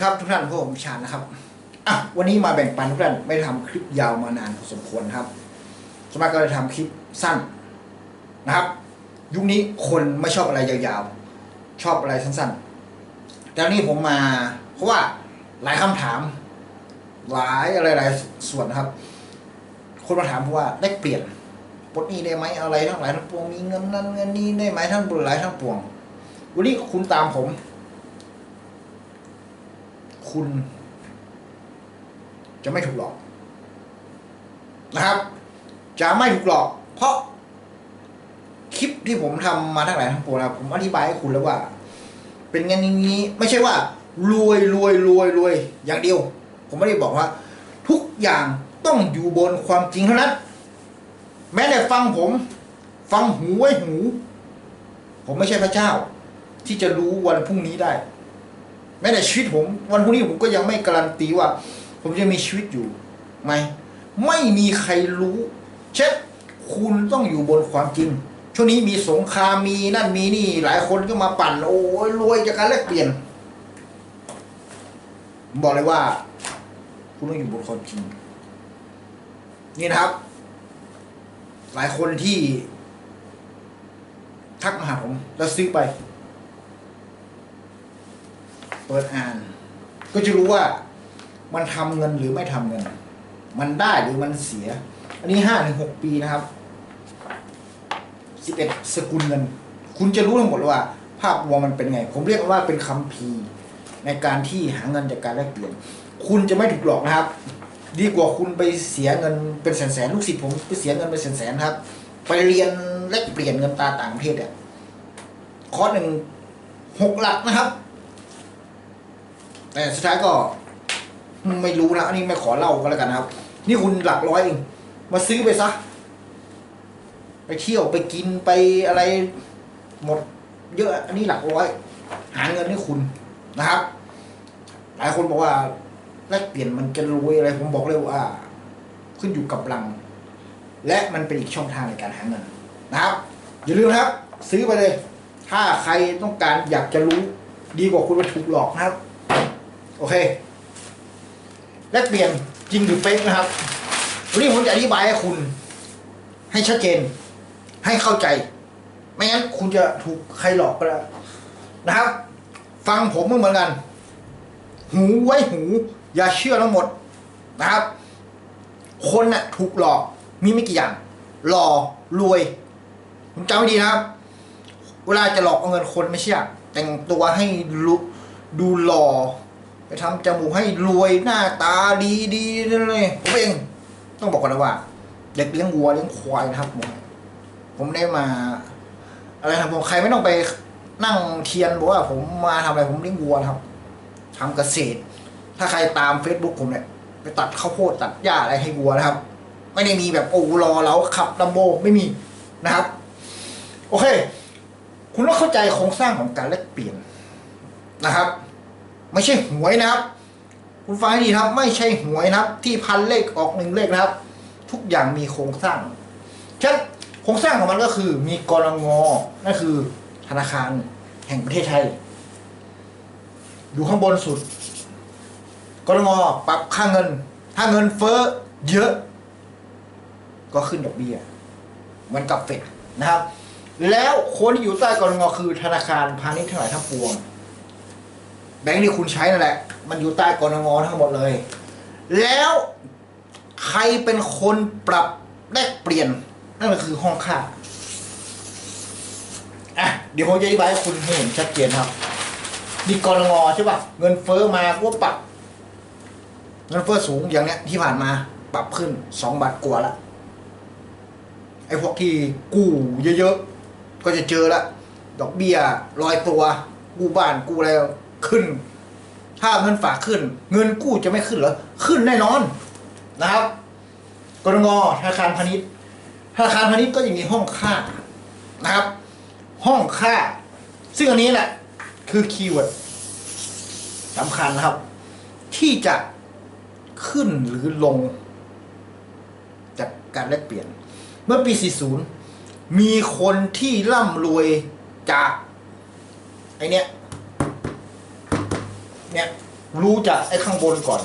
ครับทุกท่านพวกผมชาญนะครับอะวันนี้มาแบ่งปันทุกท่านไม่ได้ทำคลิปยาวมานานพอสมควรครับสมากก็เลยทำคลิปสั้นนะครับ ยุคนี้คนไม่ชอบอะไรยาวๆ ชอบอะไรสั้นๆ แต่วันนี้ผมมา เพราะว่าหลายคำถาม หลายอะไรหลายส่วนนะครับ คนมาถามว่าได้เปลี่ยนปลดนี้ได้ไหมอะไรทั้งหลายทั้งปวงมีเงินนั้นเงินนี้ได้ไหมทั้งบุญหลายทั้งปวง วันนี้คุณตามผม คุณ จะไม่ถูกหลอกนะครับ จะไม่ถูกหลอก เพราะคลิปที่ผมทำมาทั้งหลายทั้งปวงนะครับผมอธิบายให้คุณแล้วว่า เป็นเงินอย่างนี้ ไม่ใช่ว่า รวยรวยรวยรวยอย่างเดียว ผมไม่ได้บอกว่า ทุกอย่างต้องอยู่บนความจริงเท่านั้น แม้แต่ฟังผม ฟังหูไว้หู ผมไม่ใช่พระเจ้า ที่จะรู้วันพรุ่งนี้ได้ แม้แต่ชีวิตผม วันพรุ่งนี้ผมก็ยังไม่การันตีว่า ผมจะมีชีวิตอยู่ไหมไม่มีใครรู้ เช่นคุณต้องอยู่บนความจริง ช่วงนี้มีสงครามมีนั่นมีนี่ หลายคนก็มาปั่น โอ้ยรวยจากการแลกเปลี่ยนผมบอกเลยว่า คุณต้องอยู่บนความจริง นี่นะครับ หลายคนที่ทักมาหาผมแล้วซื้อไป เปิดอ่าน ก็จะรู้ว่ามันทำเงินหรือไม่ทำเงิน มันได้หรือมันเสีย อันนี้ห้าถึงหกปีนะครับสิบเอ็ดสกุลเงิน คุณจะรู้ทั้งหมดเลยว่า ภาพรวมมันเป็นไง ผมเรียกว่าเป็นคัมภีร์ในการที่หาเงินจากการแลกเปลี่ยน คุณจะไม่ถูกหลอกนะครับ ดีกว่าคุณไปเสียเงินเป็นแสนๆลูกศิษย์ผมไปเสียเงินเป็นแสนๆครับ ไปเรียนแลกเปลี่ยนเงินตาต่างประเทศเนี่ยคอร์สหนึ่งหกหลักนะครับ แต่สุดท้ายก็ไม่รู้นะอันนี้ไม่ขอเล่าก็แล้วกันนะครับ นี่คุณหลักร้อยเองมาซื้อไปซะ ไปเที่ยวไปกินไปอะไร หมด เยอะอันนี้หลักร้อย หาเงินให้คุณนะครับ หลายคนบอกว่าแลกเปลี่ยนมันจะรวยอะไร ผมบอกเลยว่า ขึ้นอยู่กับลัง และมันเป็นอีกช่องทางในการหาเงินนะครับ อย่าลืมนะครับ ซื้อไปเลย ถ้าใครต้องการอยากจะรู้ ดีกว่าคุณไปถูกหลอกนะครับ โอเค แลกเปลี่ยนจริงหรือเฟกนะครับวันนี้ผมจะอธิบายให้คุณ ให้ชัดเจน ให้เข้าใจ ไม่งั้นคุณจะถูกใครหลอกก็ได้นะครับ ฟังผมเหมือนกัน หูไว้หู อย่าเชื่อทั้งหมดนะครับ คนน่ะ ถูกหลอกมีไม่กี่อย่าง หล่อรวยผมจำไว้ดีนะครับ เวลาจะหลอกเอาเงินคนไม่ใช่อแต่งตัวให้ดูหล่อ ไปทำจมูกให้รวยหน้าตาดีดีนั่นเลยผมเองต้องบอกก่อนนะว่า เด็กเลี้ยงวัวเลี้ยงควายนะครับผมผมได้มา อะไรนะผมใครไม่ต้องไปนั่งเทียนบอกว่า ผมมาทำอะไรผมเลี้ยงวัวนะครับทำเกษตร ถ้าใครตาม Facebook ผมเนี่ยไปตัดข้าวโพดตัดหญ้าอะไรให้วัวนะครับ ไม่ได้มีแบบโอ้รอแล้วขับลัมโบไม่มีนะครับ โอเค คุณต้องเข้าใจโครงสร้างของการแลกเปลี่ยนนะครับ ไม่ใช่หวยนะครับ คุณฟังให้ดีครับ ไม่ใช่หวยนะครับ ที่พันเลขออกหนึ่งเลขนะครับ ทุกอย่างมีโครงสร้างฉะนั้นโครงสร้างของมันก็คือมีกรงงนั่นคือธนาคารแห่งประเทศไทยอยู่ข้างบนสุดกรงงปรับค่าเงิน ถ้าเงินเฟ้อเยอะ ก็ขึ้นดอกเบี้ยเหมือนกับเฟดนะครับ แล้วคนที่อยู่ใต้กรงงคือธนาคารพาณิชย์ทั้งหลายทั้งปวง แบงค์ที่คุณใช้นั่นแหละ มันอยู่ใต้กรงงทั้งหมดเลย แล้วใครเป็นคนปรับแลกเปลี่ยน นั่นก็คือห้องค่าอะเดี๋ยวผมจะอธิบายให้คุณเห็นชัดเจนครับมีกรงงใช่ป่ะเงินเฟ้อมาก็ปรับ เงินเฟ้อสูงอย่างเนี้ยที่ผ่านมาปรับขึ้นสองบาทกว่าละไอ้พวกที่กู้เยอะๆก็จะเจอละดอกเบี้ยลอยตัวกู้บ้านกู้อะไร ขึ้น ถ้าเงินฝากขึ้น เงินกู้จะไม่ขึ้นเหรอขึ้นแน่นอนนะครับกรงธนาคารพาณิชย์ธนาคารพาณิชย์ก็จะมีห้องค่านะครับ ห้องค่า ซึ่งอันนี้แหละ คือคีย์เวิร์ดสำคัญนะครับ ที่จะขึ้นหรือลง จากการแลกเปลี่ยน เมื่อปี 40 มีคนที่ร่ำรวยจากไอเนี้ย เนี่ยรู้จากไอ้ข้างบนก่อน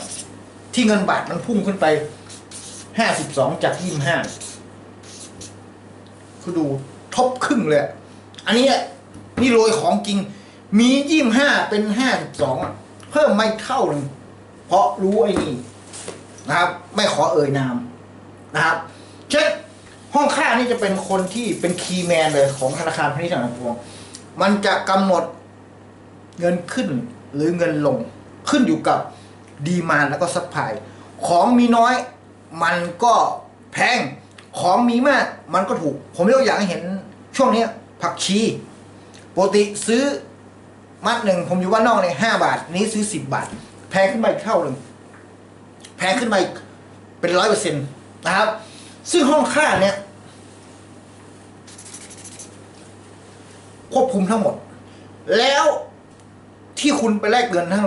ที่เงินบาทมันพุ่งขึ้นไปห้าสิบสองจากยี่สิบห้าคือดูทบครึ่งเลย อันนี้นี่โรยของจริง มียี่สิบห้าเป็นห้าสิบสองเพิ่มไม่เท่าหนึ่งเพราะรู้ไอ้นี่นะครับ ไม่ขอเอ่ยนามนะครับ เช่นห้องค่านี่จะเป็นคนที่เป็นคีย์แมนเลยของธนาคารพาณิชย์ต่างๆมันจะกำหนดเงินขึ้น หรือเงินลงขึ้นอยู่กับดีมานแล้วก็ซัพพลายของมีน้อยมันก็แพงของมีมากมันก็ถูก ผมยกอย่างให้เห็นช่วงนี้ผักชีปกติซื้อมัดหนึ่งผมอยู่ว่านนอกเนี่ยห้าบาท นี้ซื้อสิบบาท แพงขึ้นไปเท่าหนึ่งแพงขึ้นไปเป็นร้อยเปอร์เซ็นต์นะครับ ซึ่งห้องค่าเนี่ยควบคุมทั้งหมด แล้ว ที่คุณไปแลกเงินทั้ง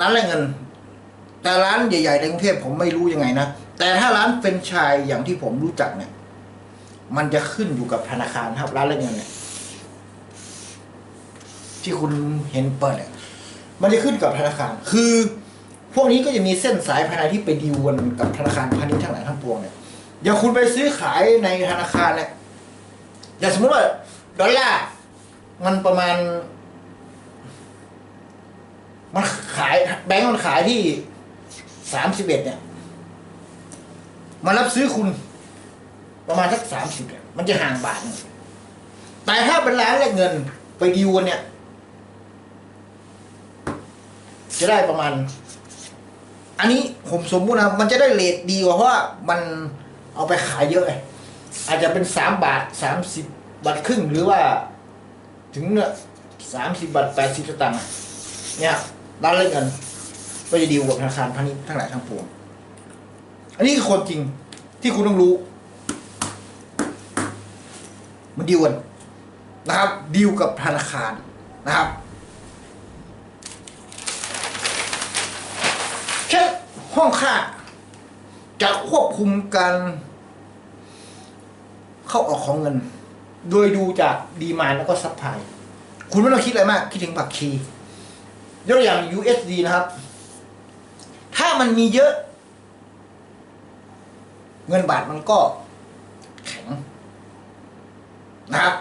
ร้านแลกเงิน แต่ร้านใหญ่ๆในกรุงเทพผมไม่รู้ยังไงนะแต่ถ้าร้านเป็นชายอย่างที่ผมรู้จักเนี่ย มันจะขึ้นอยู่กับธนาคารครับร้านแลกเงินเนี่ยที่คุณเห็นเปิดเนี่ยมันจะขึ้นกับธนาคาร คือ พวกนี้ก็จะมีเส้นสายภายในที่ไปดีลกันกับธนาคารพาณิชย์ทั้งหลายทั้งปวงเนี่ยอย่างคุณไปซื้อขายในธนาคารเนี่ยอย่างสมมติว่าดอลลาร์มันประมาณ มันขายแบงก์มันขายที่สามสิบเอ็ดเนี่ยมารับซื้อคุณ ประมาณสักสามสิบเนี่ยมันจะห่างบาทแต่ถ้าเป็นร้านแลกเงินไปดีลกันเนี่ย จะได้ประมาณ อันนี้ผมสมมุตินะมันจะได้เลทดีกว่าเพราะว่ามันเอาไปขายเยอะไงอาจจะเป็นสามบาทสามสิบบาทครึ่งหรือว่า ถึงเนี่ยสามสิบบาทแปดสิบสตางค์เนี่ย ร้านเล่นกันก็จะดีลกับธนาคารพาณิชย์ทั้งหลายทั้งปวง อันนี้คือคนจริงที่คุณต้องรู้ มันดีลกันนะครับ ดีลกับธนาคารนะครับแค่นห้องค่า จะควบคุมการ เข้าออกของเงิน โดยดูจากดีมานแล้วก็ซัพพลาย คุณไม่ต้องคิดอะไรมาก คิดถึงผักชี ยกตัวอย่าง USD นะครับ ถ้ามันมีเยอะ เงินบาทมันก็แข็งนะครับ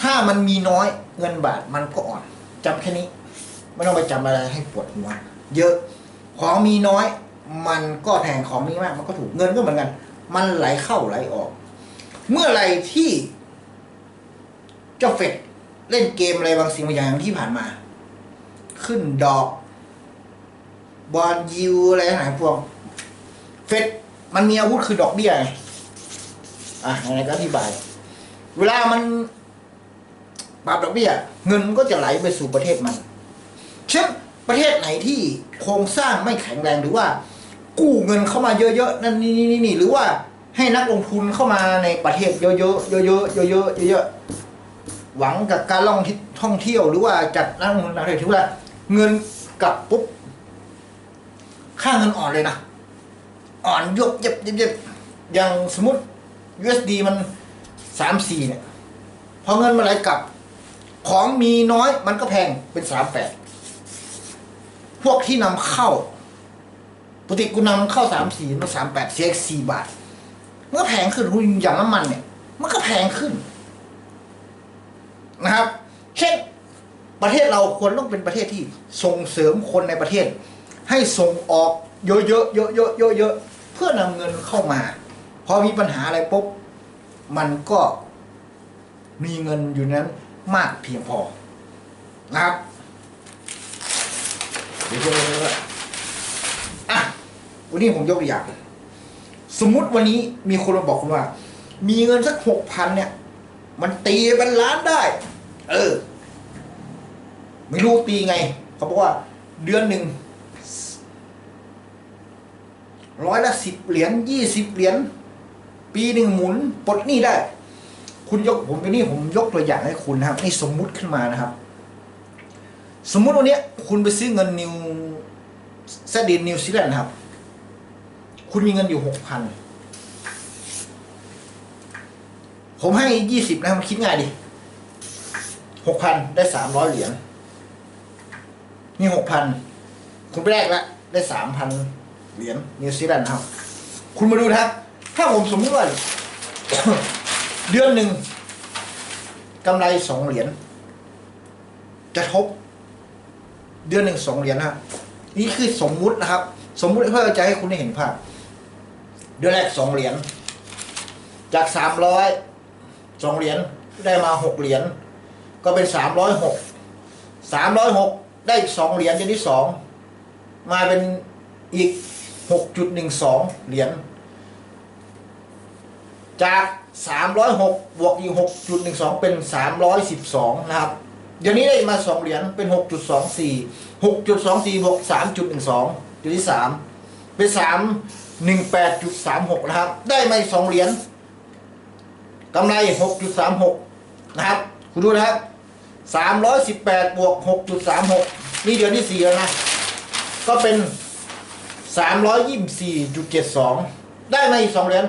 ถ้ามันมีน้อยเงินบาทมันก็อ่อนจำแค่นี้ ไม่ต้องไปจำอะไรให้ปวดหัวเยอะของมีน้อย มันก็แพงของมีมาก มันก็ถูกเงินก็เหมือนกัน มันไหลเข้าไหลออก เมื่อไรที่เจ้าเฟดเล่นเกมอะไรบางสิ่งบางอย่างที่ผ่านมา ขึ้นดอก บอลยิวอะไรหลายพวก เฟดมันมีอาวุธคือดอกเบี้ยอะอะไรก็อธิบาย เวลามันปรับดอกเบี้ย เงินก็จะไหลไปสู่ประเทศมัน เช่นประเทศไหนที่โครงสร้างไม่แข็งแรงหรือว่า กู้เงินเข้ามาเยอะๆนั่นนี่นี่นี่หรือว่าให้นักลงทุนเข้ามาในประเทศเยอะๆเยอะๆเยอะๆเยอะๆหวังกับการล่องทิท่องเที่ยวหรือว่าจัดนักลงทุนต่างประเทศที่ว่า เงินกลับปุ๊บ ค่าเงินอ่อนเลยนะ อ่อนยบเย็บเย็บเย็บอย่างสมมติ USD มันสามสี่เนี่ย พอเงินมาไหลกลับ ของมีน้อยมันก็แพงเป็นสามแปดพวกที่นำเข้าปกติกูนำเข้าสามสี่มาสามแปดเสียสี่บาทมันก็แพงขึ้นคุณอย่างน้ำมันเนี่ย มันก็แพงขึ้นนะครับ เช่น ประเทศเราควรต้องเป็นประเทศที่ส่งเสริมคนในประเทศ ให้ส่งออกเยอะๆเยอะๆเยอะๆเยอะเพื่อนำเงินเข้ามาพอมีปัญหาอะไรปุ๊บมันก็มีเงินอยู่นั้นมากเพียงพอนะครับเดี๋ยวเดี๋ยวเดี๋ยวเดี๋ยวอะวันนี้ผมยกตัวอย่าง สมมุติวันนี้มีคนมาบอกคุณว่า มีเงินสักหกพันเนี่ย มันตีเป็นล้านได้ เออ ไม่รู้ตีไง เขาบอกว่าเดือนหนึ่งร้อยละสิบเหรียญยี่สิบเหรียญปีหนึ่งหมุนปลดหนี้ได้ คุณยกผมไปนี่ผมยกตัวอย่างให้คุณนะครับนี่สมมุติขึ้นมานะครับ สมมุติวันนี้คุณไปซื้อเงินนิวแซดดินนิวซีแลนด์ครับ คุณมีเงินอยู่หกพันผมให้ยี่สิบนะมันคิดง่ายดิหกพันได้สามร้อยเหรียญ นี่หกพันคุณไปแรกแล้วได้สามพันเหรียญนิวซีแลนด์นะครับ คุณมาดูนะครับ ถ้าผมสมมติว่า เดือนหนึ่งกำไรสองเหรียญจะทบ เดือนหนึ่งสองเหรียญนะนี่คือสมมุตินะครับ สมมุติเพื่อจะให้คุณได้เห็นภาพ เดือนแรกสองเหรียญจากสามร้อยสองเหรียญได้มาหกเหรียญก็เป็นสามร้อยหกสามร้อยหก ได้สองเหรียญชนิดสองมาเป็นอีกหกจุดหนึ่งสองเหรียญจากสามร้อยหกบวกอีกหกจุดหนึ่งสองเป็นสามร้อยสิบสองนะครับ เดี๋ยวนี้ได้มาสองเหรียญเป็นหกจุดสองสี่หกจุดสองสี่บวกสามจุดหนึ่งสองจุดที่สามเป็นสามหนึ่งแปดจุดสามหกนะครับ ได้มาสองเหรียญกำไรหกจุดสามหกนะครับ คุณดูนะครับ 318 บวก 6.36 นี่เดือนที่ 4 แล้วนะ ก็เป็น 324.72 ได้มาอีก 2 เหรียญ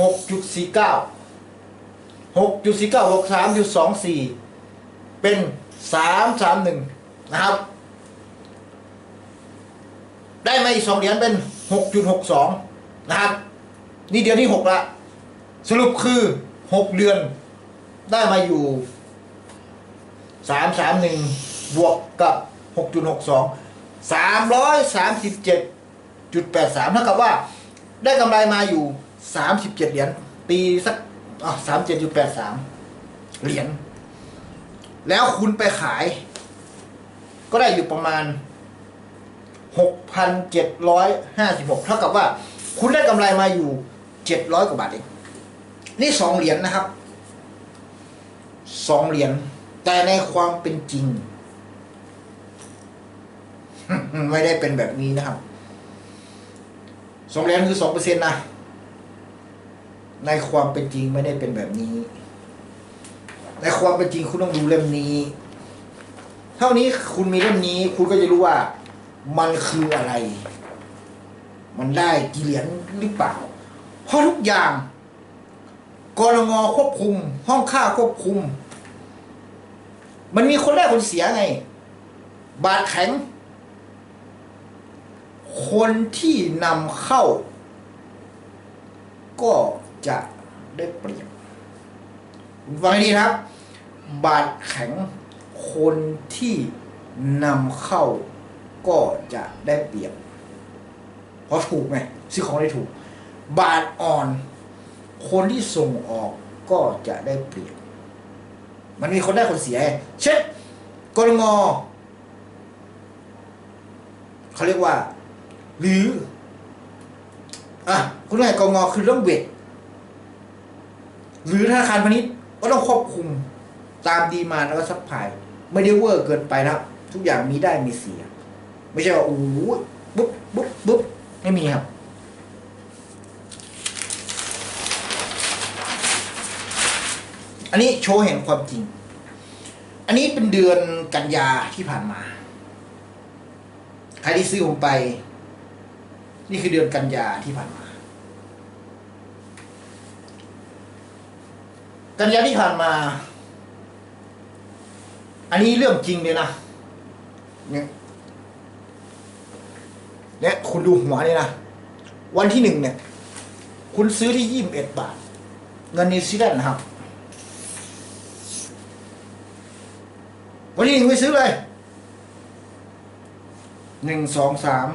6.49 6.49บวก3.24 เป็น 331 นะครับ ได้มาอีก 2 เหรียญเป็น 6.62 นะครับ นี่เดือนที่ 6 ละ สรุปคือ 6 เดือนได้มาอยู่ สามสามหนึ่งบวกกับหกจุดหกสองสามร้อยสามสิบเจ็ดจุดแปดสามเท่ากับว่า ได้กำไรมาอยู่สามสิบเจ็ดเหรียญตีสักอ๋อสามเจ็ดจุดแปดสามเหรียญแล้วคุณไปขาย ก็ได้อยู่ประมาณหกพันเจ็ดร้อยห้าสิบหกเท่ากับว่า คุณได้กำไรมาอยู่เจ็ดร้อยกว่าบาทเองนี่สองเหรียญนะครับสองเหรียญ แต่ในความเป็นจริง ไม่ได้เป็นแบบนี้นะครับสองเหรียญคือสองเปอร์เซ็นต์นะ ในความเป็นจริงไม่ได้เป็นแบบนี้ ในความเป็นจริงคุณต้องดูเล่มนี้ เท่านี้คุณมีเล่มนี้ คุณก็จะรู้ว่า มันคืออะไร มันได้กี่เหรียญหรือเปล่า เพราะทุกอย่างกรงงควบคุม ห้องค่าควบคุม มันมีคนได้คนเสียไง บาทแข็ง คนที่นำเข้า ก็จะได้เปรียบฟังให้ดีครับ บาทแข็ง คนที่นำเข้า ก็จะได้เปรียบ เพราะถูกไงซื้อของได้ถูก บาทอ่อน คนที่ส่งออกก็จะได้เปรียบ มันมีคนได้คนเสีย เช่นกรงอเขาเรียกว่า หรือ อะ คุณนายกงอคือเรื่องเวทหรือธนาคารพาณิชย์ก็ต้องควบคุมตามดีมาร์แล้วก็ซัพพลายไม่ได้เวอร์เกินไปนะทุกอย่างมีได้มีเสีย ไม่ใช่ว่าโอ้โหบุ๊บบุ๊บบุ๊บไม่มีครับ อันนี้โชว์เห็นความจริง อันนี้เป็นเดือนกันยาที่ผ่านมา ใครที่ซื้อผมไป นี่คือเดือนกันยาที่ผ่านมา กันยาที่ผ่านมา อันนี้เรื่องจริงเลยนะ เนี่ยเนี่ยคุณดูหัวนี่นะ วันที่หนึ่งเนี่ย คุณซื้อที่ยี่สิบเอ็ดบาท เงินนิวซีแลนด์นะครับ วันที่หนึ่งไปซื้อเลยหนึ่งสองสาม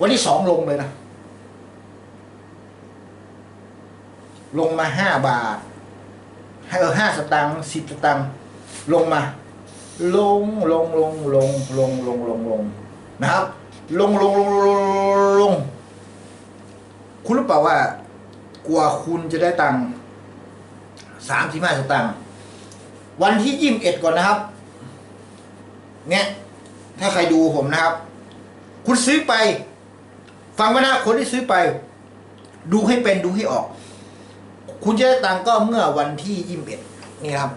วันที่สองลงเลยนะ ลงมาห้าบาทให้เออห้าสตางค์สิบสตางค์ลงมา ลงลงลงลงลงลงลงลงนะครับ ลงลงลงลงลง คุณรู้เปล่าว่า กว่าคุณจะได้ตังค์ สามสิบห้าสตางค์วันที่ยี่สิบเอ็ดก่อนนะครับ เนี่ย ถ้าใครดูผมนะครับ คุณซื้อไป ฟังไว้นะคนที่ซื้อไป ดูให้เป็นดูให้ออก คุณจะได้ตังค์ก็เมื่อวันที่ยี่สิบเอ็ดนี่ครับ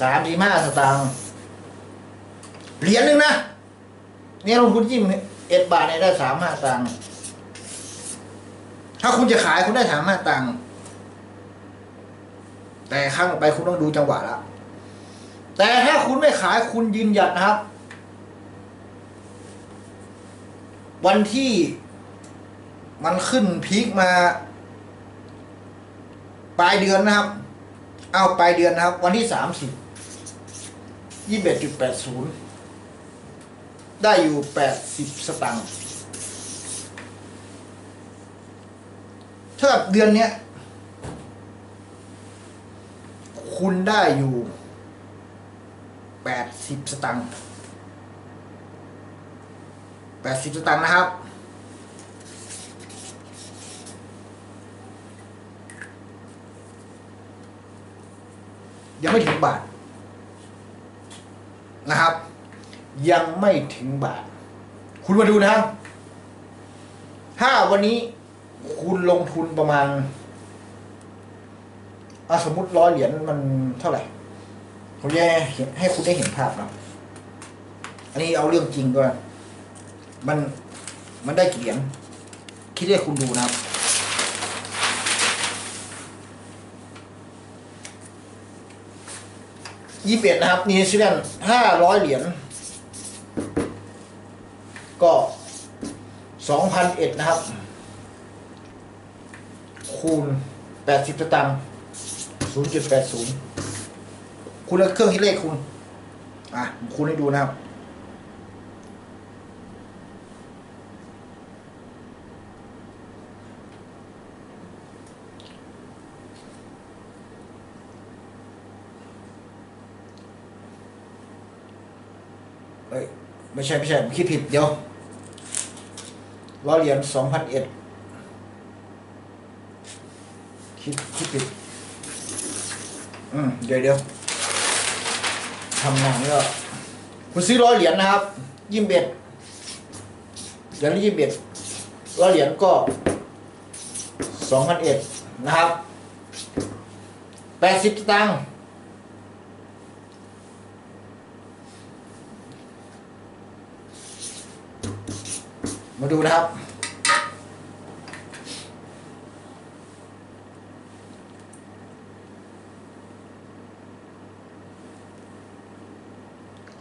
สามสี่ห้าสตางค์เหรียญหนึ่งนะเนี่ยลงทุนยี่สิบเอ็ดบาทเนี่ยได้สามห้าตังค์ถ้าคุณจะขายคุณได้สามห้าตังค์ แต่ครั้งต่อไปคุณต้องดูจังหวะละแต่ถ้าคุณไม่ขายคุณยืนหยัดนะครับ วันที่มันขึ้นพีคมา ปลายเดือนนะครับ เอาปลายเดือนนะครับ วันที่สามสิบยี่สิบเอ็ดจุดแปดศูนย์ได้อยู่แปดสิบสตางค์เท่าเดือนเนี้ย คุณได้อยู่แปดสิบสตางค์แปดสิบสตางค์นะครับ ยังไม่ถึงบาทนะครับ ยังไม่ถึงบาท คุณมาดูนะครับ ถ้าวันนี้คุณลงทุนประมาณ อะสมมติร้อยเหรียญมันเท่าไหร่ผมจะเห็นให้คุณได้เห็นภาพนะอันนี้เอาเรื่องจริงด้วยมันมันได้กี่เหรียญคิดให้คุณดูนะครับยี่สิบเอ็ดนะครับนิวซีแลนด์ห้าร้อยเหรียญก็สองพันเอ็ดนะครับ คูณแปดสิบตางค์ ศูนย์จุดแปดศูนย์คุณเอาเครื่องคิดเลขคุณ อะคูณให้ดูนะครับเอ้ย ไม่ใช่ไม่ใช่ ผมคิดผิดเดี๋ยวร้อยเหรียญสองพันเอ็ดคิดคิดผิด อืมเดี๋ยวเดี๋ยวทำงานก็คุณซื้อร้อยเหรียญนะครับยี่สิบเอ็ดเหรียญยี่สิบเอ็ดร้อยเหรียญก็สองพันเอ็ดนะครับแปดสิบตังค์มาดูนะครับ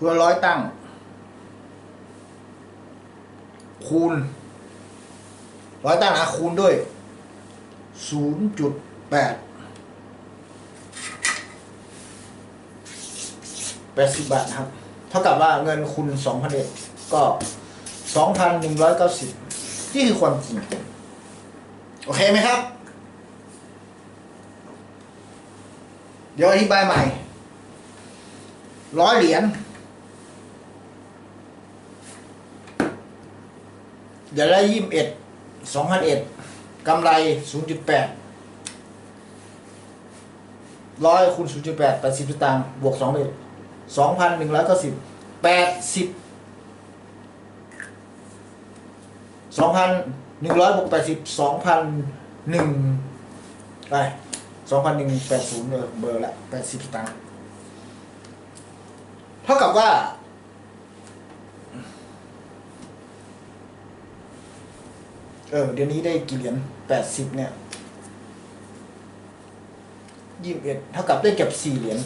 คูณร้อยตั้ง คูณร้อยตั้งนะคูณด้วยศูนย์จุดแปดแปดสิบบาทนะครับ เท่ากับว่าเงินคุณสองพันเอ็ดก็สองพันหนึ่งร้อยเก้าสิบนี่คือความจริง โอเคไหมครับ เดี๋ยวอธิบายใหม่ร้อยเหรียญ เดี๋ยวได้ยี่สิบเอ็ดสองพันเอ็ดกำไรศูนย์จุดแปดร้อยคูณศูนย์จุดแปดแปดสิบตางค์บวกสองเอ็ดสองพันหนึ่งร้อยเก้าสิบแปดสิบสองพันหนึ่งร้อยบวกแปดสิบสองพันหนึ่งไปสองพันหนึ่งแปดศูนย์เบอร์ละแปดสิบตังค์เท่ากับว่า เออเดี๋ยวนี้ได้กี่เหรียญแปดสิบเนี่ยยี่สิบเอ็ดเท่ากับได้เก็บสี่เหรียญ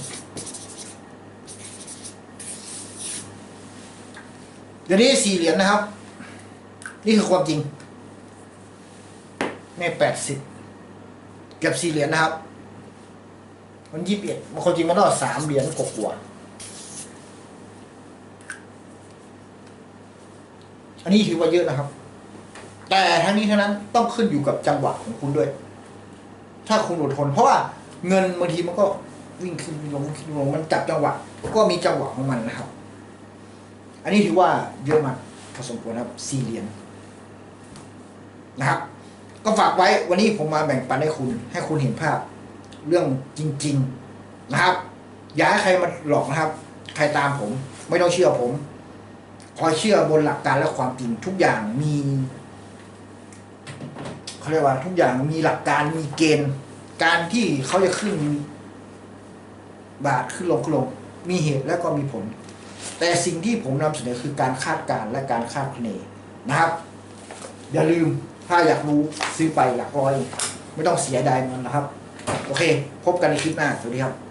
เดี๋ยวนี้สี่เหรียญนะครับ นี่คือความจริงแม่แปดสิบเก็บสี่เหรียญนะครับ มันยี่สิบเอ็ดมันคนจริงมันต้องสามเหรียญกว่าอันนี้ถือว่าเยอะนะครับ แต่ทั้งนี้ทั้งนั้นต้องขึ้นอยู่กับจังหวะของคุณด้วย ถ้าคุณอดทน เพราะว่าเงินบางทีมันก็วิ่งขึ้นวิ่งลงวิ่งขึ้นลงมันจับจังหวะ ก็มีจังหวะของมันนะครับ อันนี้ถือว่าเยอะมากพอสมควรครับสี่เหรียญนะครับ ก็ฝากไว้วันนี้ผมมาแบ่งปันให้คุณ ให้คุณเห็นภาพ เรื่องจริง ๆนะครับ อย่าให้ใครมาหลอกนะครับ ใครตามผม ไม่ต้องเชื่อผมคอยเชื่อบนหลักการและความจริงทุกอย่างมี เขาเรียกว่าทุกอย่างมีหลักการมีเกณฑ์ การที่เขาจะขึ้น บาทขึ้นลงขึ้นลง มีเหตุและก็มีผล แต่สิ่งที่ผมนำเสนอคือการคาดการณ์และการคาดคะเนนะครับ อย่าลืมถ้าอยากรู้ซื้อไปหลักร้อย ไม่ต้องเสียดายเงินนะครับ โอเค พบกันในคลิปหน้า สวัสดีครับ